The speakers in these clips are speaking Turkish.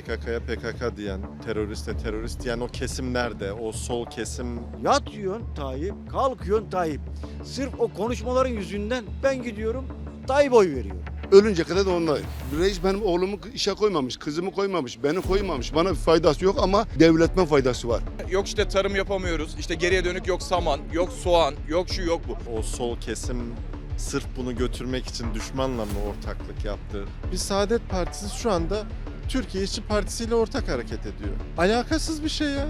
PKK'ya PKK diyen, teröriste terörist diyen o kesim nerede? O sol kesim Yatıyorsun Tayyip, kalkıyorsun Tayyip. Sırf o konuşmaların yüzünden ben gidiyorum Tayyip oy veriyorum. Ölünce kadar da ondayım. Reis benim oğlumu işe koymamış, kızımı koymamış, beni koymamış. Bana bir faydası yok ama devletme faydası var. Yok işte tarım yapamıyoruz. İşte geriye dönük yok saman, yok soğan, yok şu yok bu. o sol kesim sırf bunu götürmek için düşmanla mı ortaklık yaptı? Bir Saadet Partisi şu anda Türkiye İşçi Partisi ile ortak hareket ediyor. Alakasız bir şey ya.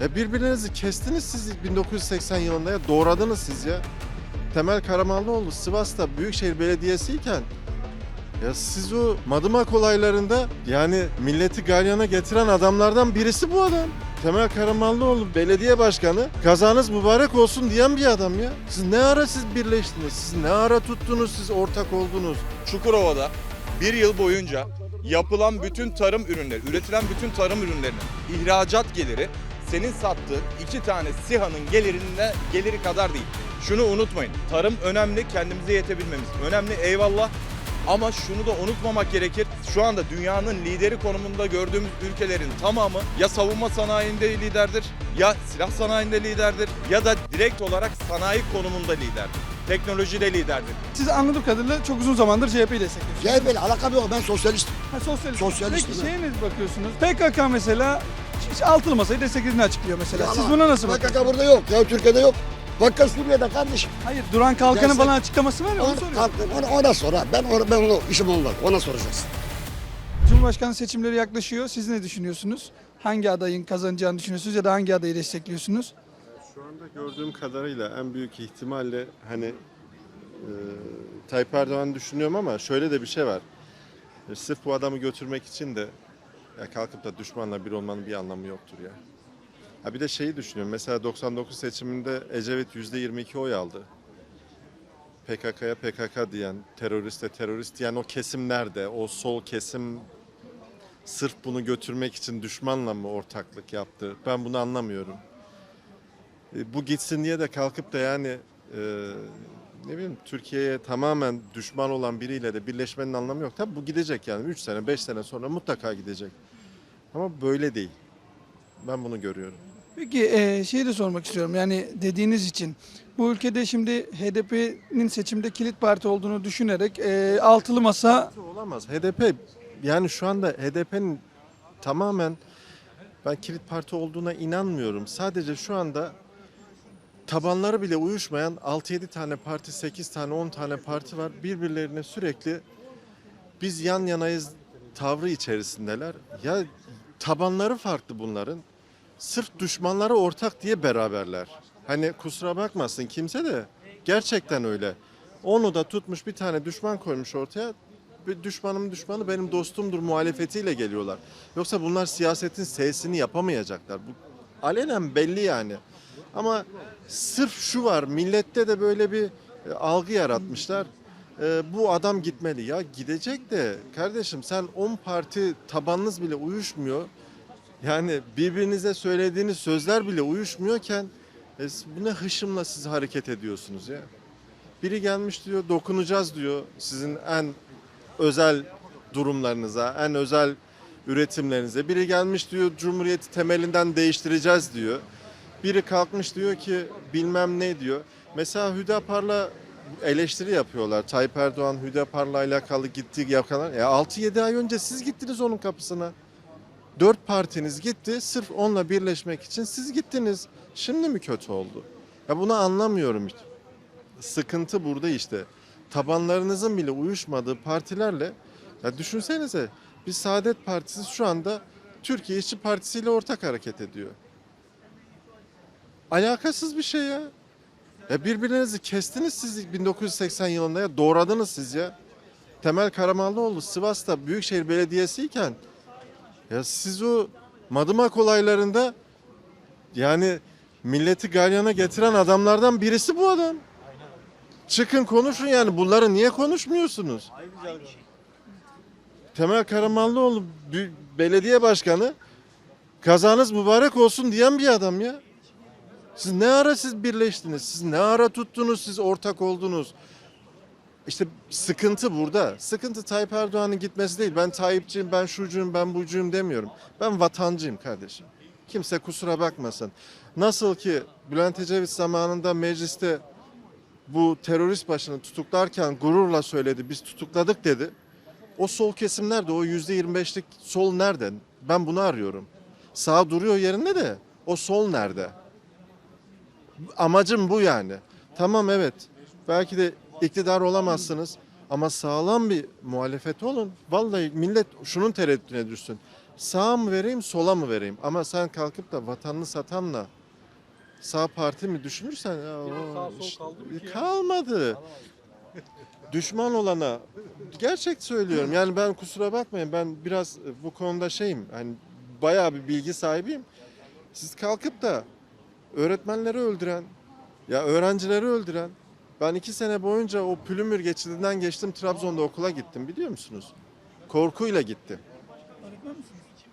Ya birbirinizi kestiniz siz 1980 yılında ya doğradınız siz ya. Temel Karamanlıoğlu Sivas'ta Büyükşehir Belediyesi iken ya siz o Madımak olaylarında yani milleti galyana getiren adamlardan birisi bu adam. Temel Karamanlıoğlu belediye başkanı kazanız mübarek olsun diyen bir adam ya. Siz ne ara siz birleştiniz? Siz ne ara tuttunuz siz ortak oldunuz? Çukurova'da bir yıl boyunca yapılan bütün tarım ürünleri, üretilen bütün tarım ürünlerinin ihracat geliri senin sattığın iki tane SİHA'nın gelirinde geliri kadar değil. Şunu unutmayın. Tarım önemli, kendimize yetebilmemiz önemli eyvallah. Ama şunu da unutmamak gerekir. Şu anda dünyanın lideri konumunda gördüğümüz ülkelerin tamamı ya savunma sanayinde liderdir, ya silah sanayinde liderdir ya da direkt olarak sanayi konumunda liderdir. Teknolojide liderdir. Siz anladığım kadarıyla çok uzun zamandır CHP'yi destekliyorsunuz. CHP'yle alakam yok ben sosyalistim. Ha, sosyalist. Sosyalistim Peki şeye ne bakıyorsunuz? PKK mesela hiç altılı masayı desteklediğini açıklıyor mesela. Siz buna nasıl bakıyorsunuz? PKK burada yok ya Türkiye'de yok. Bakın Suriye'de kardeşim. Hayır Duran Kalkan'ın falan açıklaması var ya onu Ona, soruyorum. ona, ona sonra ben ona, ben onu işim olmaz. Ona soracaksın. Cumhurbaşkanı seçimleri yaklaşıyor. Siz ne düşünüyorsunuz? Hangi adayın kazanacağını düşünüyorsunuz ya da hangi adayı destekliyorsunuz? Şu anda gördüğüm kadarıyla en büyük ihtimalle hani e, Tayyip Erdoğan düşünüyorum ama şöyle de bir şey var. E, sırf bu adamı götürmek için de ya kalkıp da düşmanla bir olmanın bir anlamı yoktur ya. Ha bir de şeyi düşünüyorum. Mesela 99 seçiminde Ecevit %22 oy aldı. PKK'ya PKK diyen, teröriste terörist diyen o kesim nerede? O sol kesim sırf bunu götürmek için düşmanla mı ortaklık yaptı? Ben bunu anlamıyorum. E, bu gitsin diye de kalkıp da yani e, ne bileyim Türkiye'ye tamamen düşman olan biriyle de birleşmenin anlamı yok. Tabii bu gidecek yani 3 sene 5 sene sonra mutlaka gidecek. Ama böyle değil. Ben bunu görüyorum. Peki e, şeyi de sormak istiyorum. Yani dediğiniz için bu ülkede şimdi HDP'nin seçimde kilit parti olduğunu düşünerek e, altılı masa Olamaz. HDP yani şu anda HDP'nin tamamen ben kilit parti olduğuna inanmıyorum. Sadece şu anda tabanları bile uyuşmayan 6-7 tane parti, 8 tane, 10 tane parti var. Birbirlerine sürekli biz yan yanayız tavrı içerisindeler. Ya tabanları farklı bunların. Sırf düşmanları ortak diye beraberler. Hani kusura bakmasın kimse de gerçekten öyle. Onu da tutmuş bir tane düşman koymuş ortaya. Bir düşmanım düşmanı benim dostumdur muhalefetiyle geliyorlar. Yoksa bunlar siyasetin sesini yapamayacaklar. Bu alenen belli yani. Ama sırf şu var millette de böyle bir e, algı yaratmışlar. E, bu adam gitmeli. Ya gidecek de kardeşim sen 10 parti tabanınız bile uyuşmuyor. Yani birbirinize söylediğiniz sözler bile uyuşmuyorken e, bu ne hışımla siz hareket ediyorsunuz ya. Biri gelmiş diyor dokunacağız diyor sizin en özel durumlarınıza, en özel üretimlerinize. Biri gelmiş diyor Cumhuriyeti temelinden değiştireceğiz diyor. Biri kalkmış diyor ki bilmem ne diyor. Mesela Hüdapar'la eleştiri yapıyorlar. Tayyip Erdoğan Hüdapar'la alakalı gittiği yakalar. E 6-7 ay önce siz gittiniz onun kapısına. Dört partiniz gitti sırf onunla birleşmek için siz gittiniz. Şimdi mi kötü oldu? Ya bunu anlamıyorum. Sıkıntı burada işte. Tabanlarınızın bile uyuşmadığı partilerle ya düşünsenize bir Saadet Partisi şu anda Türkiye İşçi Partisi ile ortak hareket ediyor. Alakasız bir şey ya. Ya birbirinizi kestiniz siz 1980 yılında ya doğradınız siz ya. Temel Karamanlıoğlu Sivas'ta Büyükşehir Belediyesi iken ya siz o Madımak olaylarında yani milleti galyana getiren adamlardan birisi bu adam. Çıkın konuşun yani bunları niye konuşmuyorsunuz? Temel Karamanlıoğlu belediye başkanı kazanız mübarek olsun diyen bir adam ya. Siz ne ara siz birleştiniz? Siz ne ara tuttunuz siz ortak oldunuz? İşte sıkıntı burada. Sıkıntı Tayyip Erdoğan'ın gitmesi değil. Ben Tayyipçiyim, ben şucuyum, ben bucuyum demiyorum. Ben vatancıyım kardeşim. Kimse kusura bakmasın. Nasıl ki Bülent Ecevit zamanında mecliste bu terörist başını tutuklarken gururla söyledi. Biz tutukladık dedi. O sol kesim nerede? O yüzde 25'lik sol nerede? Ben bunu arıyorum. Sağ duruyor yerinde de o sol nerede? Amacım bu yani. Tamam evet. Belki de iktidar olamazsınız ama sağlam bir muhalefet olun. Vallahi millet şunun tereddütüne düşsün. Sağa mı vereyim, sola mı vereyim? Ama sen kalkıp da vatanını satanla sağ parti mi düşünürsen ya, o işte- kalmadı. Düşman olana gerçek söylüyorum. Yani ben kusura bakmayın ben biraz bu konuda şeyim. Hani bayağı bir bilgi sahibiyim. Siz kalkıp da öğretmenleri öldüren, ya öğrencileri öldüren, ben iki sene boyunca o Pülümür geçidinden geçtim Trabzon'da okula gittim biliyor musunuz? Korkuyla gittim.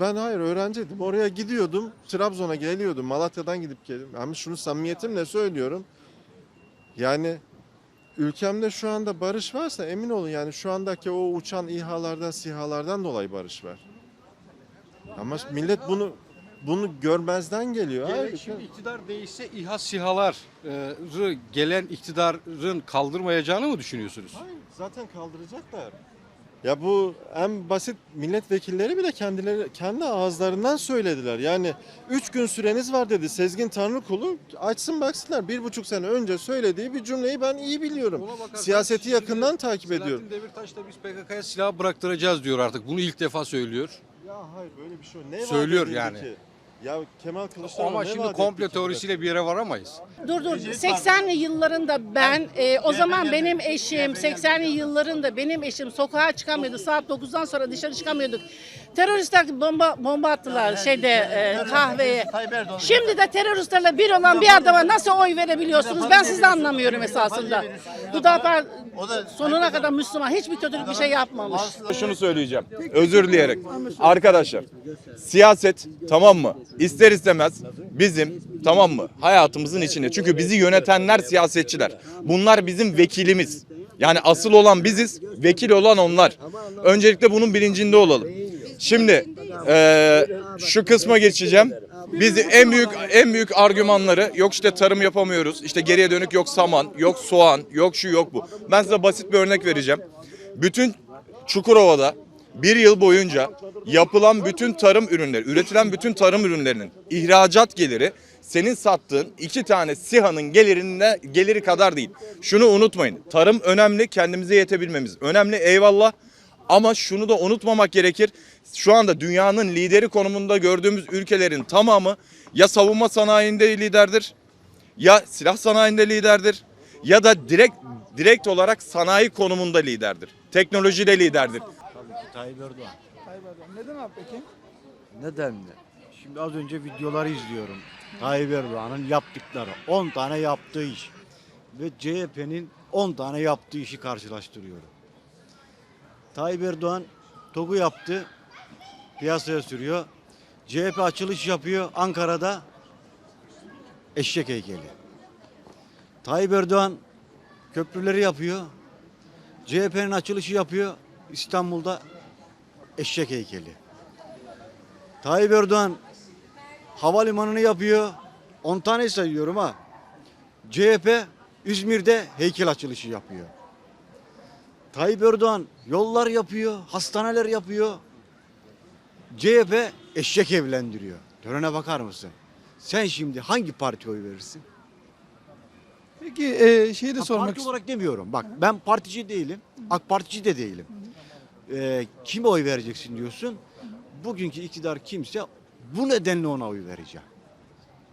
Ben hayır öğrenciydim. Oraya gidiyordum. Trabzon'a geliyordum. Malatya'dan gidip geliyordum. Ama şunu samimiyetimle söylüyorum. Yani ülkemde şu anda barış varsa emin olun yani şu andaki o uçan İHA'lardan, SİHA'lardan dolayı barış var. Ama millet bunu bunu görmezden geliyor. Gelen Hayır, şimdi iktidar değişse İHA SİHA'ları gelen iktidarın kaldırmayacağını mı düşünüyorsunuz? Hayır, zaten kaldıracaklar. Ya bu en basit milletvekilleri bile kendileri kendi ağızlarından söylediler. Yani üç gün süreniz var dedi Sezgin Tanrıkulu. Açsın baksınlar. Bir buçuk sene önce söylediği bir cümleyi ben iyi biliyorum. Siyaseti yakından takip Selahattin ediyorum. Demirtaş da biz PKK'ya silah bıraktıracağız diyor artık. Bunu ilk defa söylüyor. Ya hayır böyle bir şey yok. Ne Söylüyor yani. ki? Ya Kemal Kılıçdaroğlu Ama ne şimdi vaat komplo etti ki? teorisiyle bir yere varamayız. Dur dur 80'li yıllarında ben e, o zaman benim eşim 80'li yıllarında benim eşim sokağa çıkamıyordu. Saat 9'dan sonra dışarı çıkamıyorduk. Teröristler bomba bomba attılar şeyde e, kahveye. Şimdi de teröristlerle bir olan bir adama nasıl oy verebiliyorsunuz? Ben sizi anlamıyorum esasında. Hüdapar sonuna kadar Müslüman hiçbir kötülük bir şey yapmamış. Şunu söyleyeceğim. Özür dileyerek. Arkadaşlar siyaset tamam mı? İster istemez bizim tamam mı? Hayatımızın içinde. Çünkü bizi yönetenler siyasetçiler. Bunlar bizim vekilimiz. Yani asıl olan biziz, vekil olan onlar. Öncelikle bunun bilincinde olalım. Şimdi eee, şu kısma geçeceğim. Biz en büyük en büyük argümanları yok işte tarım yapamıyoruz. işte geriye dönük yok saman, yok soğan, yok şu yok bu. Ben size basit bir örnek vereceğim. Bütün Çukurova'da bir yıl boyunca yapılan bütün tarım ürünleri, üretilen bütün tarım ürünlerinin ihracat geliri senin sattığın iki tane SİHA'nın gelirinde geliri kadar değil. Şunu unutmayın. Tarım önemli, kendimize yetebilmemiz önemli eyvallah. Ama şunu da unutmamak gerekir. Şu anda dünyanın lideri konumunda gördüğümüz ülkelerin tamamı ya savunma sanayinde liderdir, ya silah sanayinde liderdir ya da direkt direkt olarak sanayi konumunda liderdir. Teknolojide liderdir. Tayyip Erdoğan. Tayyip Erdoğan. Neden abi peki? Neden mi? Şimdi az önce videoları izliyorum. Tayyip Erdoğan'ın yaptıkları. 10 tane yaptığı iş. Ve CHP'nin 10 tane yaptığı işi karşılaştırıyorum. Tayyip Erdoğan TOG'u yaptı. Piyasaya sürüyor. CHP açılış yapıyor Ankara'da. Eşek heykeli. Tayyip Erdoğan köprüleri yapıyor. CHP'nin açılışı yapıyor. İstanbul'da eşek heykeli. Tayyip Erdoğan havalimanını yapıyor. 10 tane sayıyorum ha. CHP İzmir'de heykel açılışı yapıyor. Tayyip Erdoğan yollar yapıyor, hastaneler yapıyor. CHP eşek evlendiriyor. Törene bakar mısın? Sen şimdi hangi partiye oy verirsin? Peki e, şeyi de Ha, sormak parti istiyorum. olarak demiyorum. Bak ben partici değilim. AK Partici de değilim. Ee, kime oy vereceksin diyorsun. Bugünkü iktidar kimse bu nedenle ona oy vereceğim.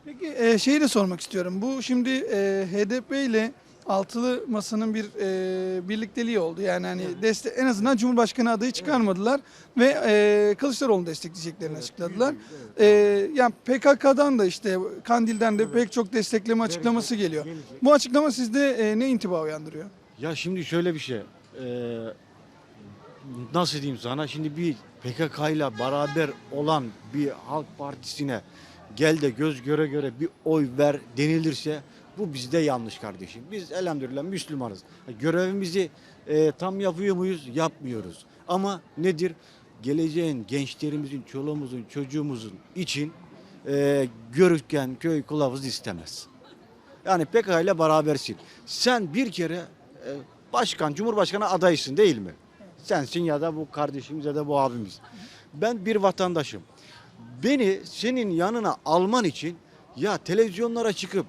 Peki e, şeyi de sormak istiyorum. Bu şimdi e, HDP ile altılı masanın bir e, birlikteliği oldu. Yani hani deste en azından Cumhurbaşkanı adayı çıkarmadılar ve e, Kılıçdaroğlu'nu destekleyeceklerini açıkladılar. E, yani PKK'dan da işte Kandil'den de pek çok destekleme açıklaması geliyor. Bu açıklama sizde e, ne intiba uyandırıyor? Ya şimdi şöyle bir şey. ee, nasıl diyeyim sana? Şimdi bir PKK ile beraber olan bir halk partisine gel de göz göre göre bir oy ver denilirse Bu bizde yanlış kardeşim. Biz elhamdülillah Müslümanız. Görevimizi e, tam yapıyor muyuz? Yapmıyoruz. Ama nedir? Geleceğin gençlerimizin, çoluğumuzun, çocuğumuzun için e, görürken köy kılavuz istemez. Yani PKK ile berabersin. Sen bir kere e, başkan, cumhurbaşkanı adaysın değil mi? Sensin ya da bu kardeşimiz ya da bu abimiz. Ben bir vatandaşım. Beni senin yanına alman için ya televizyonlara çıkıp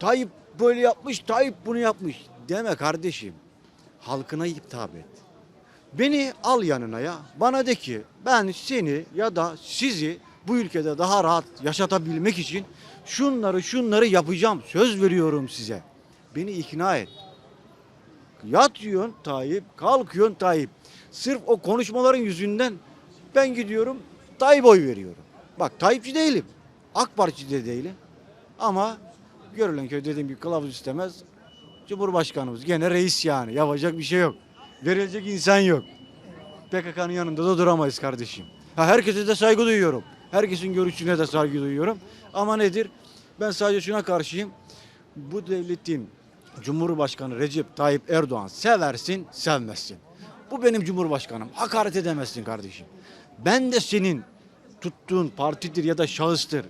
Tayyip böyle yapmış, Tayyip bunu yapmış deme kardeşim. Halkına hitap et. Beni al yanına ya. Bana de ki ben seni ya da sizi bu ülkede daha rahat yaşatabilmek için şunları şunları yapacağım. Söz veriyorum size. Beni ikna et. Yatıyorsun Tayyip, kalkıyorsun Tayyip. Sırf o konuşmaların yüzünden ben gidiyorum Tayyip oy veriyorum. Bak Tayyipçi değilim. AK Partici de değilim. Ama görülen köy dediğim gibi kılavuz istemez. Cumhurbaşkanımız gene reis yani. Yapacak bir şey yok. Verilecek insan yok. PKK'nın yanında da duramayız kardeşim. Ha, herkese de saygı duyuyorum. Herkesin görüşüne de saygı duyuyorum. Ama nedir? Ben sadece şuna karşıyım. Bu devletin Cumhurbaşkanı Recep Tayyip Erdoğan seversin, sevmezsin. Bu benim Cumhurbaşkanım. Hakaret edemezsin kardeşim. Ben de senin tuttuğun partidir ya da şahıstır.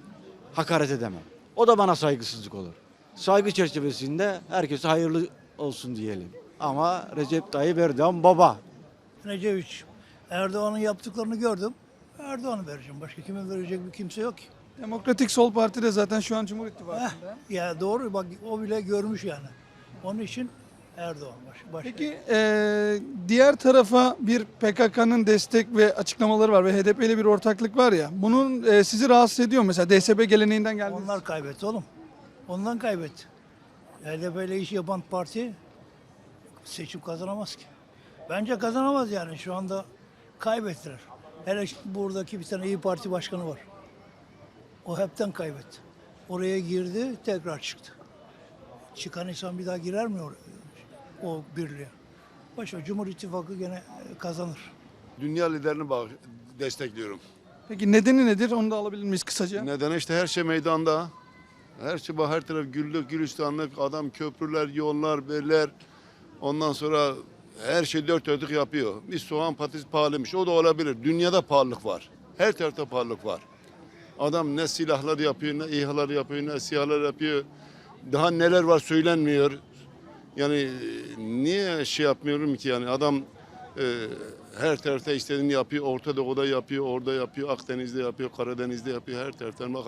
Hakaret edemem. O da bana saygısızlık olur. Saygı çerçevesinde herkese hayırlı olsun diyelim. Ama Recep Tayyip Erdoğan baba. Eceviç. Erdoğan'ın yaptıklarını gördüm. Erdoğan'ı vereceğim. Başka kime verecek bir kimse yok ki. Demokratik Sol Parti de zaten şu an Cumhur Heh, İttifakı'nda. ya doğru bak o bile görmüş yani. Onun için Erdoğan baş, başka. Peki eee, diğer tarafa bir PKK'nın destek ve açıklamaları var ve HDP ile bir ortaklık var ya. Bunun eee, sizi rahatsız ediyor mu? mesela DSP geleneğinden geldi. Onlar kaybetti oğlum. Ondan kaybetti. HDP ile iş yapan parti seçim kazanamaz ki. Bence kazanamaz yani şu anda kaybettiler. Hele buradaki bir tane İyi Parti başkanı var. O hepten kaybetti. Oraya girdi tekrar çıktı. Çıkan insan bir daha girer mi oraya? O birliğe? Başka Cumhur İttifakı gene e, kazanır. Dünya liderini bağ- destekliyorum. Peki nedeni nedir? Onu da alabilir miyiz kısaca? Neden işte her şey meydanda. Her şey bak her taraf güllük gülistanlık adam köprüler yollar beller ondan sonra her şey dört dörtlük yapıyor. Bir soğan patates pahalıymış o da olabilir. Dünyada pahalılık var. Her tarafta pahalılık var. Adam ne silahlar yapıyor ne İHA'lar yapıyor ne SİHA'lar yapıyor. Daha neler var söylenmiyor. Yani e, niye şey yapmıyorum ki yani adam e, her tarafta istediğini yapıyor. Orta Doğu'da yapıyor, orada yapıyor, Akdeniz'de yapıyor, Karadeniz'de yapıyor. Her taraftan bak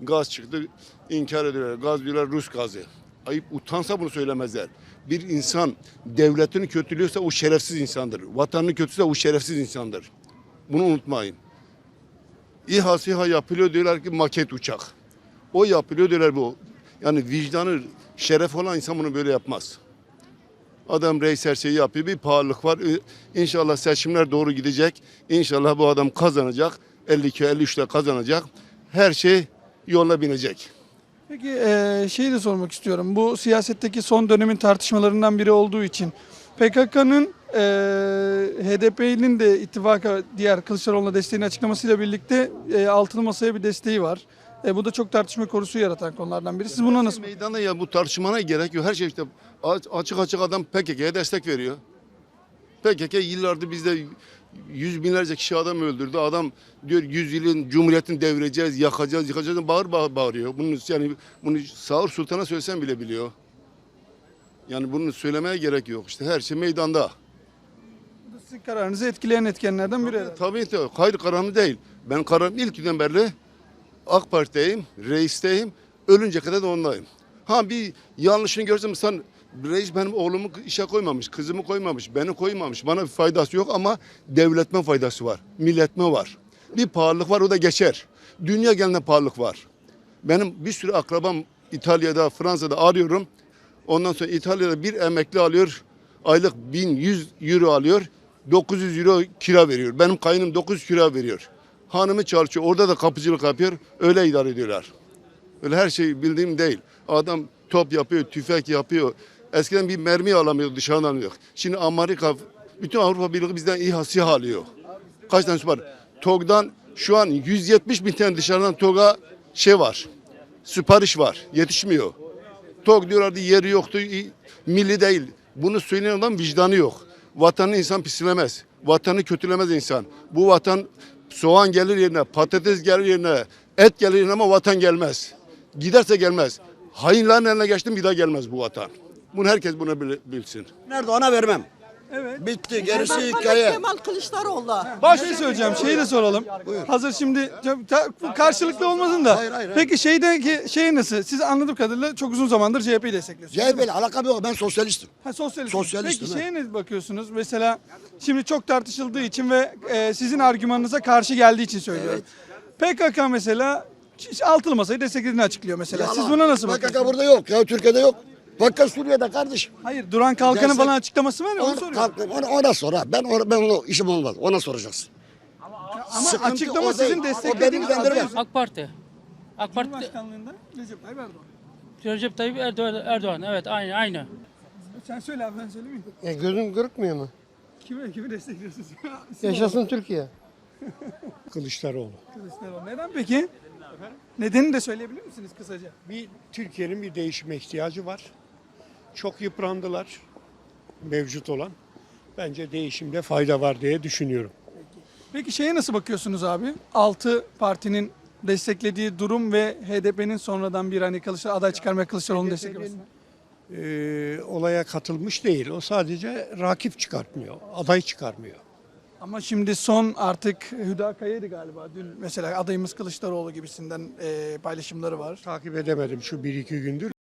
gaz çıktı inkar ediyorlar. Gaz diyorlar Rus gazı. Ayıp utansa bunu söylemezler. Bir insan devletini kötülüyorsa o şerefsiz insandır. Vatanını kötüse o şerefsiz insandır. Bunu unutmayın. İHA SİHA yapılıyor diyorlar ki maket uçak. O yapılıyor diyorlar bu. Yani vicdanı şeref olan insan bunu böyle yapmaz. Adam reis her şeyi yapıyor. Bir pahalılık var. İnşallah seçimler doğru gidecek. İnşallah bu adam kazanacak. 52 53'te kazanacak. Her şey yoluna binecek. Peki eee şeyi de sormak istiyorum. Bu siyasetteki son dönemin tartışmalarından biri olduğu için PKK'nın eee HDP'nin de ittifaka diğer Kılıçdaroğlu'na desteğini açıklamasıyla birlikte eee altılı masaya bir desteği var. E, bu da çok tartışma konusu yaratan konulardan biri. Siz buna nasıl? Meydanda ya bu tartışmana gerek yok. Her şey işte açık açık adam PKK'ya destek veriyor. PKK yıllardır bizde yüz binlerce kişi adam öldürdü. Adam diyor yüz yılın cumhuriyetini devireceğiz, yakacağız, yıkacağız. Bağır bağır bağırıyor. Bunu yani bunu Sağır Sultan'a söylesen bile biliyor. Yani bunu söylemeye gerek yok. İşte her şey meydanda. Sizin kararınızı etkileyen etkenlerden biri. Tabii ki hayır kararım değil. Ben kararım ilk günden beri AK Parti'deyim, reisteyim. Ölünce kadar da ondayım. Ha bir yanlışını görsem sen reis benim oğlumu işe koymamış, kızımı koymamış, beni koymamış. Bana bir faydası yok ama devletme faydası var, milletme var. Bir pahalılık var o da geçer. Dünya genelinde pahalılık var. Benim bir sürü akrabam İtalya'da, Fransa'da arıyorum. Ondan sonra İtalya'da bir emekli alıyor. Aylık 1100 euro alıyor. 900 euro kira veriyor. Benim kayınım 900 kira veriyor. Hanımı çalışıyor. Orada da kapıcılık yapıyor. Öyle idare ediyorlar. Öyle her şey bildiğim değil. Adam top yapıyor, tüfek yapıyor. Eskiden bir mermi alamıyor dışarıdan alıyor. Şimdi Amerika, bütün Avrupa Birliği bizden İHA SİHA alıyor. Kaç tane var? TOG'dan şu an 170 bin tane dışarıdan TOG'a şey var. Sipariş var. Yetişmiyor. tok diyorlardı yeri yoktu milli değil. Bunu söyleyen adam vicdanı yok. Vatanı insan pislemez. Vatanı kötülemez insan. Bu vatan soğan gelir yerine, patates gelir yerine, et gelir yerine ama vatan gelmez. Giderse gelmez. Hainlerin eline geçtim bir daha gelmez bu vatan. Bunu herkes bunu bil- bilsin. Erdoğan'a vermem. Evet. Bitti. Gerisi Kemal hikaye. Kemal Kılıçdaroğlu. Bir şey söyleyeceğim. Şeyi de soralım. Hazır şimdi ta- bu karşılıklı olmasın da. Hayır, hayır, hayır. Peki şeydeki şey nasıl? Siz anladığım kadarıyla çok uzun zamandır CHP'yi destekliyorsunuz. mi? CHP'yle alakam yok. Ben sosyalistim. Ha, sosyalist. Sosyalistim, Peki şeye ne bakıyorsunuz? Mesela şimdi çok tartışıldığı için ve e, sizin argümanınıza karşı geldiği için söylüyorum. PKK mesela altılı masayı desteklediğini açıklıyor mesela. Siz Yalan. buna nasıl PKK bakıyorsunuz? burada yok. Ya Türkiye'de yok. Bakın Suriye'de kardeşim. Hayır Duran Kalkan'ın Gerçek- falan açıklaması var ya onu Onu, soruyorum. kalk- onu, ona sor ha. Ben, ona, ben onu işim olmaz. Ona soracaksın. Ama Sıkıntı açıklama o değil. sizin O beni desteklediğiniz ilgilendirmez. aday- AK Parti. AK Parti Cumhurbaşkanlığında Recep Tayyip Erdoğan. Recep Tayyip Erdoğan, Erdoğan evet aynı aynı. Sen söyle abi ben söylemeyeyim. Ya gözün kırpmıyor mu? Kimi, kimi destekliyorsunuz? Yaşasın Türkiye. Kılıçdaroğlu. Kılıçdaroğlu. Neden peki? Nedenini de söyleyebilir misiniz kısaca? Bir Türkiye'nin bir değişime ihtiyacı var. Çok yıprandılar mevcut olan. Bence değişimde fayda var diye düşünüyorum. Peki şeye nasıl bakıyorsunuz abi? 6 partinin desteklediği durum ve HDP'nin sonradan bir hani Kılıçdaroğlu aday çıkarmaya Kılıçdaroğlu'nu desteklemesi. Ee, olaya katılmış değil. O sadece rakip çıkartmıyor, aday çıkarmıyor. Ama şimdi son artık Hüda Kaya'ydı galiba. Dün mesela adayımız Kılıçdaroğlu gibisinden e, paylaşımları var. Takip edemedim şu bir iki gündür.